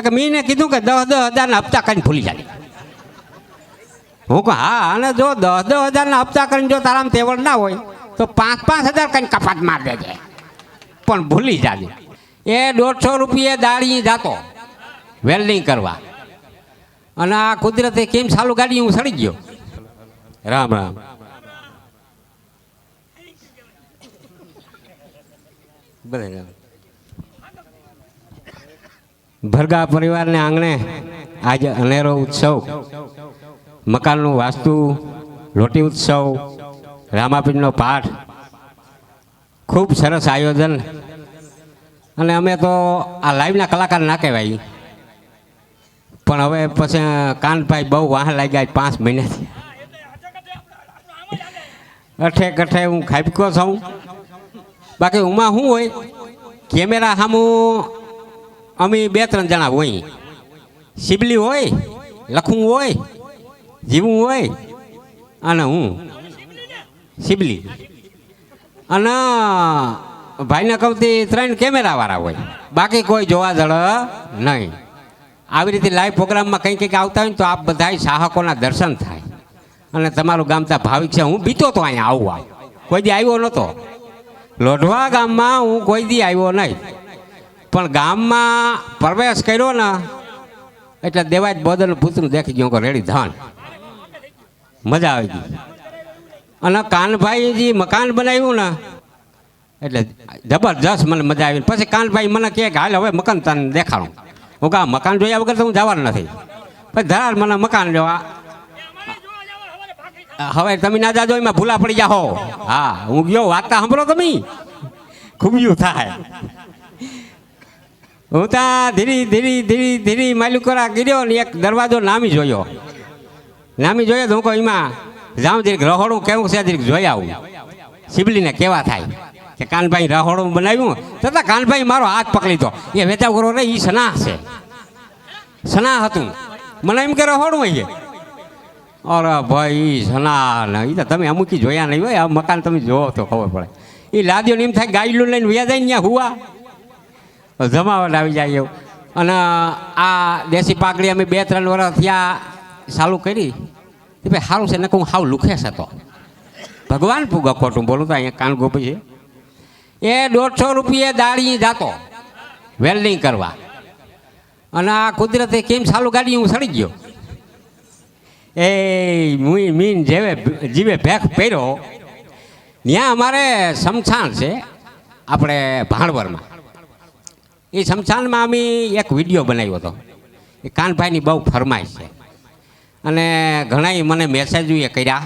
કે મેં કીધું કે દસ દસ હજારના હપ્તા કરીને ભૂલી જાય હું કહું, હા, અને જો દસ દસ હજારના હપ્તા કરીને જો તારામાં તેવડ ના હોય, તો પાંચ પાંચ હજાર કંઈ કપાત માર દેજે. પણ ભૂલી જાજે. એ દોઢસો રૂપિયે દાળી જાતો, વેલ્ડિંગ કરવા. અને આ કુદરતે કેમ સાલું ગાડી હું સડી ગયો? રામ રામ. બરાબર ભરગા પરિવારને આંગણે આજે અનેરો ઉત્સવ, મકાનનું વાસ્તુ, લોટી ઉત્સવ રામાપીરનો પાઠ, ખૂબ સરસ આયોજન. અને અમે તો આ લાઈવના કલાકાર ના કહેવાય. પણ હવે પછી કાનભાઈ બહુ વાહ લાગ્યા પાંચ મહિનાથી. અઠે કઠે હું ખાબકો છું. બાકી ઉમાં શું હોય? કેમેરા સામું અમે બે ત્રણ જણા હોય. શિબલી હોય લખવું હોય, જીવું હોય, અને હું. શિબલી. અને ભાઈને કહું તે ત્રણ કેમેરાવાળા હોય. બાકી કોઈ જોવા જળ નહીં. આવી રીતે લાઈવ પ્રોગ્રામમાં કંઈક કંઈક આવતા હોય ને તો આપ બધા સાહકોના દર્શન થાય. અને તમારું ગામ ત્યાં ભાવિક છે. હું બીતો તો અહીંયા આવવા કોઈ દી આવ્યો નહોતો લોઢવા ગામમાં હું કોઈ દી આવ્યો નહીં. પણ ગામમાં પ્રવેશ કર્યો ને, એટલે દેવાજ બોદરનું પૂતનું દેખી ગયો રેડી ધાન મજા આવી ગઈ. અને કાનભાઈ જે મકાન બનાવ્યું ને, એટલે જબરજસ્ત મને મજા આવી. પછી કાનભાઈ મને કહે કે, હાલ હવે મકાન તને દેખાડું. હું કા મકાન જોયા વગર તો હું જવાનું નથી. પછી ધરાર મને મકાન જોવા, હવે તમે ના જાજો, એમાં ભૂલા પડી જાઓ. હા, હું ગયો, વાર્તા સાંભળો તમે. ખૂબ્યું થાય. હું ત્યાં ધીરી ધીરી ધીરી ધીરી માલુકરા ગીર્યો ને એક દરવાજો નામી જોયો. નામી જોયો તો હું કહું એમાં જાઉં દીરીક રહોડું, કેવું છે દીક જોઈ આવું. શિબલીને કેવા થાય કે કાનભાઈ રહોડું બનાવ્યું? છતાં કાનભાઈ મારો હાથ પકડી તો એ વેચાવ કરો રે એ સના છે. સના હતું. મને એમ કે રહોડું હોય અરે ભાઈ સના ને એ તો તમે અમુકી જોયા નહીં હોય, આ મકાન તમે જોવો તો ખબર પડે. એ લાદ્યો ને એમ થાય, ગાયલું લઈને વ્યા જાય ત્યાં હુવા. જમાવટ આવી જાય એવું. અને આ દેશી પાકડી અમે બે, ત્રણ વર્ષ થયા ચાલુ કરી. એ ભાઈ સારું છે ને કહું હાવ લુખે છે તો. ભગવાન પૂગા ખોટું બોલું તો અહીંયા કાન ગોપી છે. એ દોઢસો રૂપિયે દાળી જાતો વેલ્ડિંગ કરવા. અને આ કુદરતે કેમ ચાલુ ગાડી હું સડી ગયો? એ મુઈ, મીન જેવે, જીવે ભેખ પહેર્યો. ત્યાં અમારે સમછાણ છે, આપણે ભાણવરમાં. એ શમશાનમાં અમે એક વીડિયો બનાવ્યો હતો. એ કાનભાઈની બહુ ફરમાઈશ છે. અને ઘણાય મને મેસેજો એ કર્યા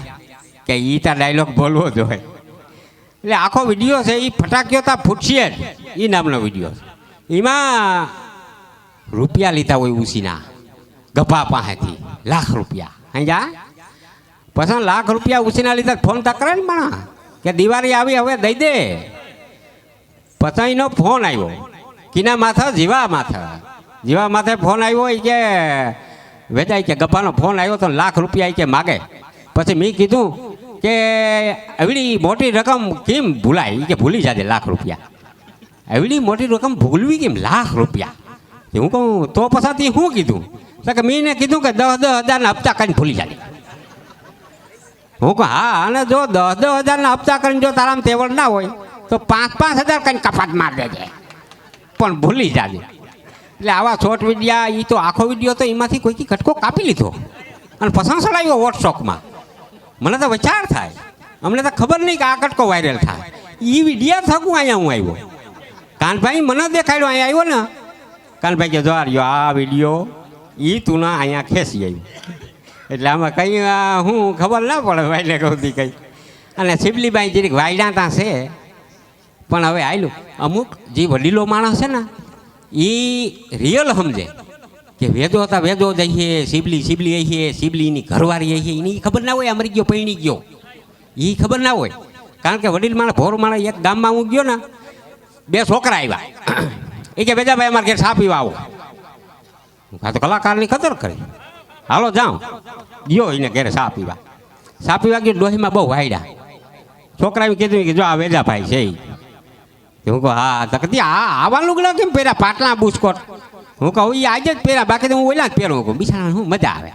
કે એ તા ડાયલોગ બોલવો જોઈએ એટલે આખો વીડિયો છે એ ફટાક્યો તા ફૂટશે જ. એ નામનો વીડિયો એમાં રૂપિયા લીધા હોય ઉસીના. ગભા પાસેથી લાખ રૂપિયા. સમજા પછી લાખ રૂપિયા ઉસીના લીધા ફોન તા કરે ને માણા કે દિવાળી આવી, હવે દઈ દે. પછી એનો ફોન આવ્યો. કિના માથા, જીવા માથા. જીવા માથે ફોન આવ્યો કે વેચાય કે ગપ્પાનો ફોન આવ્યો તો લાખ રૂપિયા કે માગે. પછી મેં કીધું કે એવડી મોટી રકમ કેમ ભૂલાય? કે ભૂલી જાજે લાખ રૂપિયા. એવડી મોટી રકમ ભૂલવી કેમ? લાખ રૂપિયા. હું કહું, તો પછાથી શું કીધું? તો કે મેં કીધું કે દસ દસ હજારના હપ્તા કરીને ભૂલી જાય હું કહું, હા, અને જો દસ દસ હજારના હપ્તા કરીને જો તારામાં તેવડ ના હોય, તો પાંચ પાંચ હજાર કંઈ કપાત માર દેજે. પણ ભૂલી જાજે. એટલે આવા શોર્ટ વિડીયા એ તો આખો વીડિયો તો એમાંથી કોઈથી કટકો કાપી લીધો. અને પસંદ ચડાવ્યો વોટ્સઅપમાં મને તો વિચાર થાય. અમને તો ખબર નહીં કે આ કટકો વાયરલ થાય. એ વિડીયા થકું અહીંયા હું આવ્યો. કાનભાઈ મને દેખાડ્યો, અહીંયા આવ્યો ને. કાનભાઈ કે જો આ વીડિયો એ તું ના અહીંયા ખેંચી આવ્યું એટલે આમાં કંઈ હું ખબર ના પડે, ભાઈને કહું કંઈ. અને શિવલીબાઈ જરીક વાયડા ત્યાં છે. પણ હવે આયલું. અમુક જે વડીલો માણસ છે ને એ રિયલ સમજે કે વેદો હતા વેદો જઈએ શિબલી શિબલી અહીએ શિબલીની ઘરવાળી અહીએ એની ખબર ના હોય અમરી ગયો, પૈણી ગયો. એ ખબર ના હોય. કારણ કે વડીલ માણસ, ભોર માણસ એક ગામમાં હું ગયો ને, બે છોકરા આવ્યા એ કે બેજાભાઈ અમારે ઘેર સા પીવા આવો. આ તો કલાકારની કદર કરી. હાલો જાઉં ગયો એને ઘેરે સા પીવા. સા પીવા ગયો ડોહીમાં બહુ વાયડા છોકરાએ કીધું કે, જો આ વેજાભાઈ છે ઈ. હું કહું, હા કદી આ આવા લુગડા કેમ પહેર્યા? પાટલા બુસ્કોટ. હું કહું એ આજે જ પહેરા બાકી તો હું ઓલા જ પહેરું કહું બિચારા હું મજા આવે?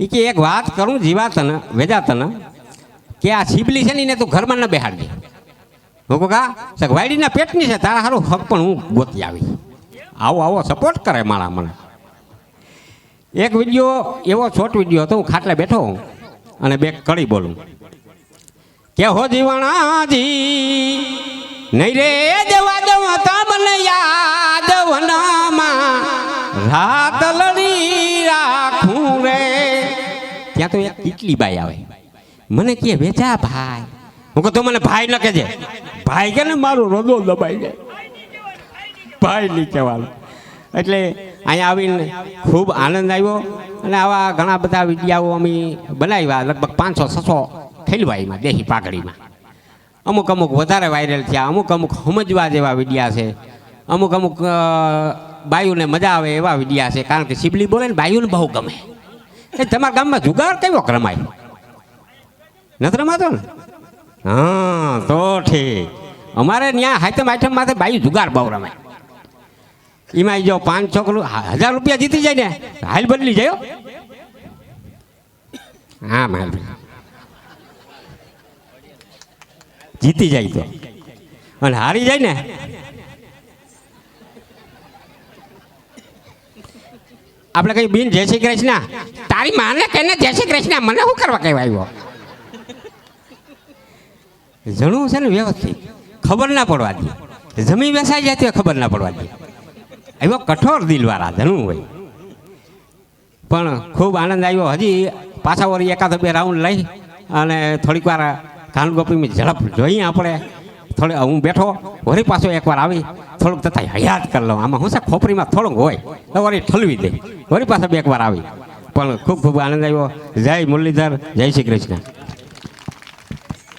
એ કે એક વાત કરું જીવા તને વેજા તને કે આ છીબલી છે ને એને તું ઘરમાં ન બેહાડજે. હું કહું, કા? સક પેટની છે, તારા સારું હક પણ હું ગોતી આવી આવો આવો સપોર્ટ કરે મારા મને. એક વીડિયો, એવો શોર્ટ વીડિયો હતો, હું ખાટલે બેઠો હું, અને બે કડી બોલું. કે હો જીવણાજી નહીં રે જવા દઉં તમને યાદ વનામાં. રાત લડી રાખું રે. ત્યાં તો એક કેટલી બાઈ આવે. મને કે વેચા ભાઈ. હું કહું મને ભાઈ ન કહેજે. ભાઈ કે ને, મારું રદો દબાઈ જાય. ભાઈ નહીં કહેવાનું. એટલે અહીંયા આવીને ખૂબ આનંદ આવ્યો. અને આવા ઘણા બધા વિડીયાઓ અમે બનાવ્યા. લગભગ પાંચસો, છસો એમાં દેહી પાઘડીમાં. અમુક અમુક વધારે વાયરલ થયા, અમુક અમુક સમજવા જેવા વિડીયા છે. અમુક અમુક બાયુને મજા આવે એવા વિડીયા છે. કારણ કે સિબલી બોલે ને, બાયુને બહુ ગમે. એ તમારા ગામમાં જુગાર કેવો રમાય? નથી રમાતો ને? હા, તો ઠીક. અમારે ત્યાં હાઈટમ આઈટમ માથે બાયું જુગાર બહુ રમાય. એમાં જો પાંચ છોકરું હજાર રૂપિયા જીતી જાય ને, હાલ બદલી જાય હા. માલ જીતી જાય તો. અને હારી જાય ને? આપણે કઈ બિન જય શ્રી કૃષ્ણ? તારી માને કે જય શ્રી કૃષ્ણ, મને શું કરવા કહેવાય જણું છે ને વ્યવસ્થિત. ખબર ના પડવા દે. જમી બેસાઈ જાય તો ખબર ના પડવા દે. એવો કઠોર દિલવાળા જણું હોય. પણ ખૂબ આનંદ આવ્યો. હજી પાછા વળી એકાદ બે રાઉન્ડ લઈ અને થોડીક વાર કાનગોપીની ઝડપ જોઈએ આપણે. થોડે હું બેઠો, વળી પાછો એકવાર આવી, થોડુંક તથા હયાત કરી લઉં. આમાં હું છે, ખોપરીમાં થોડુંક હોય, તો વળી ઠલવી દે. વળી પાછો બે એકવાર આવી. પણ ખૂબ ખૂબ આનંદ આવ્યો. જય મુરલીધર, જય શ્રી કૃષ્ણ.